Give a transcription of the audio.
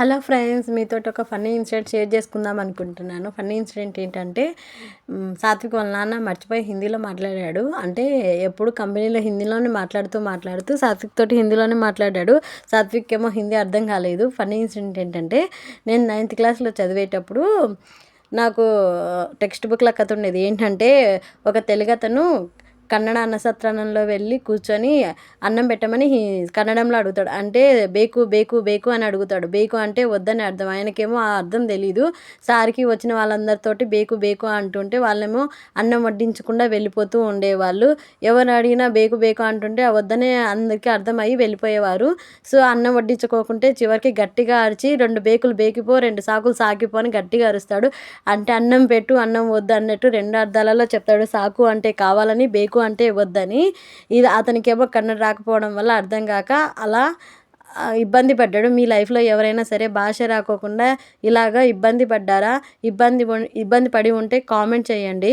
Hello friends మీతో ఒక funny incident share చేసుకుందాం అనుకుంటున్నాను. ఫన్నీ ఇన్సిడెంట్ ఏంటంటే సాత్విక్ వాళ్ళ నాన్న మర్చిపోయి హిందీలో మాట్లాడాడు. అంటే ఎప్పుడు కంపెనీలో హిందీలోనే మాట్లాడుతూ మాట్లాడుతూ సాత్విక్ తోటి హిందీలోనే మాట్లాడాడు. సాత్విక్ ఏమో హిందీ అర్థం కాలేదు. ఫన్నీ ఇన్సిడెంట్ ఏంటంటే నేను నైన్త్ క్లాస్లో చదివేటప్పుడు నాకు టెక్స్ట్ బుక్లో కథ ఉండేది. ఏంటంటే ఒక తెలుగు అతను కన్నడ అన్నసత్రానంలో వెళ్ళి కూర్చొని అన్నం పెట్టమని కన్నడంలో అడుగుతాడు. అంటే బేకు బేకు బేకు అని అడుగుతాడు. బేకు అంటే వద్దని అర్థం. ఆయనకేమో ఆ అర్థం తెలియదు సార్కి వచ్చిన వాళ్ళందరితోటి బేకు బేకు అంటుంటే వాళ్ళేమో అన్నం వడ్డించకుండా వెళ్ళిపోతూ ఉండేవాళ్ళు. ఎవరు అడిగినా బేకు బేకు అంటుంటే ఆ వద్దనే అందరికీ అర్థమయ్యి వెళ్ళిపోయేవారు. సో అన్నం వడ్డించుకోకుంటే చివరికి గట్టిగా అరిచి రెండు బేకులు బేకిపో రెండు సాకులు సాకిపో అని గట్టిగా అరుస్తాడు. అంటే అన్నం పెట్టు అన్నం వద్దు అన్నట్టు రెండు అర్థాలలో చెప్తాడు. సాకు అంటే కావాలని బేకు అంటే ఇవ్వద్దని. ఇది అతనికేమో కన్నడ రాకపోవడం వల్ల అర్థం కాక అలా ఇబ్బంది పడ్డాడు. మీ లైఫ్లో ఎవరైనా సరే భాష రాకోకుండా ఇలాగ ఇబ్బంది పడ్డారా? ఇబ్బంది ఇబ్బంది పడి ఉంటే కామెంట్ చేయండి.